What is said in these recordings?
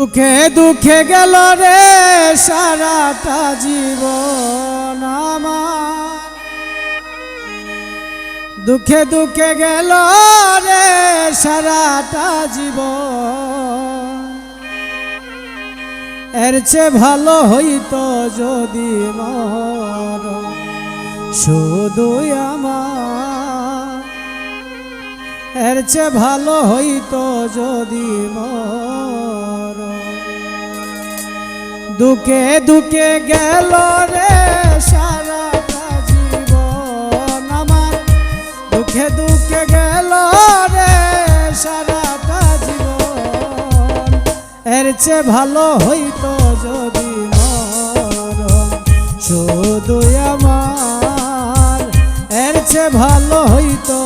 দুঃখে দুঃখে গেল রে সারাটা জীবন দুঃখে দুঃখে গেল রে সারাটা জীবন। এর চেয়ে ভালো হইতো যদি মর শুধু আমার। এর চেয়ে ভালো হইতো যদি মর দুঃখে দুঃখে গেল রে সারাটা জীবন আমার। দুঃখে দুঃখে গেল রে সারাটা জীবন। এর চেয়ে ভালো হইতো যদি শুধু আমার। এর চেয়ে ভালো হইতো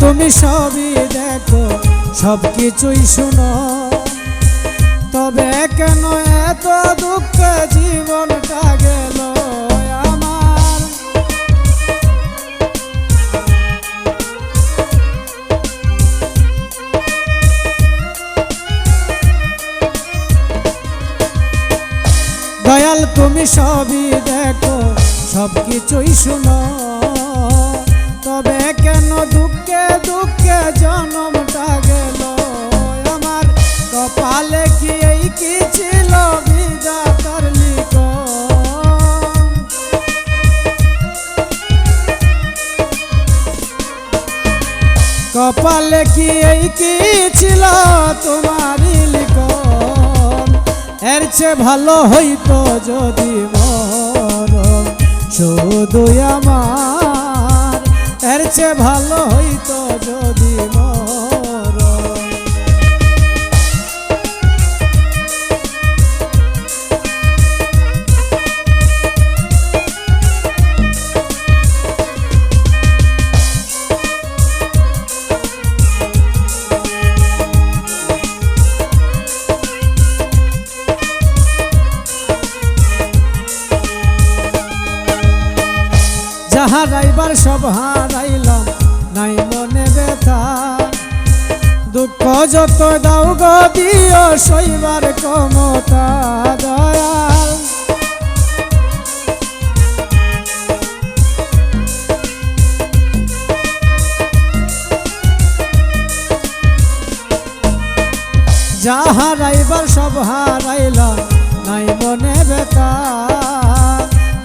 তুমি সবই দেখো সব কিছুই শুনো। তবে কেন এত দুঃখ জীবনটা গেল আমার? দয়াল, তুমি সবই দেখো সব কিছুই শুনো। তবে দুঃখে দুঃখে জন্মটা গেল। আমার কপালে কি এই কি ছিল? বিধাতার কপালে কি এই কি ছিল? তোমারই লিখন। এর চেয়ে ভালো হইতো যদি মর শুধু আমার চেয়ে ভালো হইতো যদি মর। যাহা রাইবার সব হারাইলাম নাই মনে ব্যথা। দুঃখ যত দাও গো দিও সইবার ক্ষমতা, দয়াল। যাহা রাইবার সব হারাইলাম নাই মনে ব্যথা।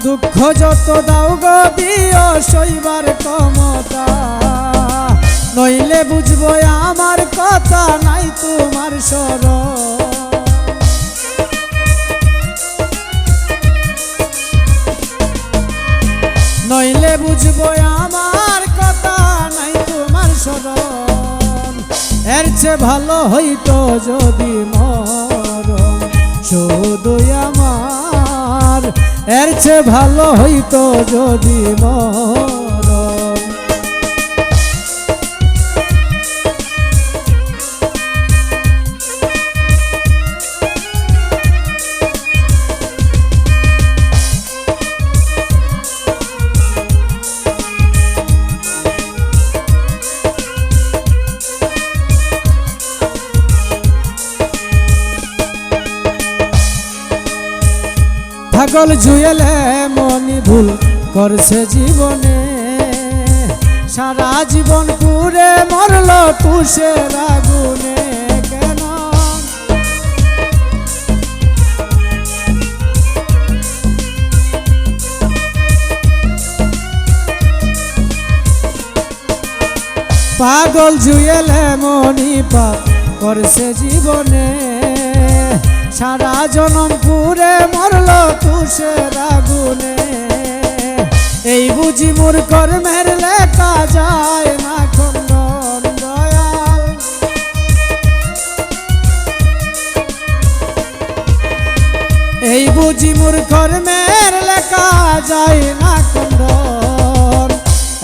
দুঃখ যত দাও গো দিও সইবার ক্ষমতা নইলে বুঝব আমার কথা নাই তোমার সর নইলে বুঝব আমার কথা নাই তোমার স্মরণ। এর চেয়ে ভালো হইতো যদি মরণ। শুধু আমার। এর চেয়ে ভালো হইতো যদি মরণ। পাগল জুয়েলে মনি ভুল করছে জীবনে। সারা জীবন পুরে মরল তুষের আগুনে। কেন? পাগল জুয়েলে মনি পাপ করছে জীবনে। সারা জনম পুরে মরল তুষের আগুনে। এই বুঝি মোর কর্মের লেখা যায় না খণ্ডন দয়াল। এই বুঝি মোর কর্মের লেখা যায় না কন্দন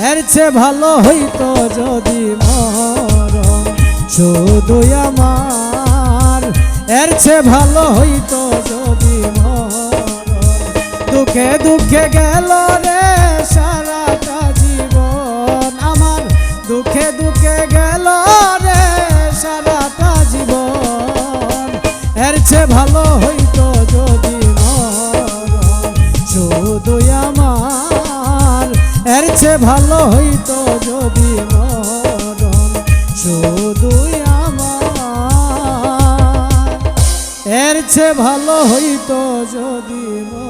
এর চেয়ে ভালো হইতো যদি মরণ। শুধু আমার এর চেয়ে ভালো হইতো যদি দুঃখে দুঃখে গেল রে সারাটা জীবন আমার। দুঃখে দুঃখে গেল রে সারাটা জীবন। এর চেয়ে ভালো হইতো যদি শুধু আমার। এর চেয়ে ভালো হইতো চেয়ে ভালো হইতো যদি মরণ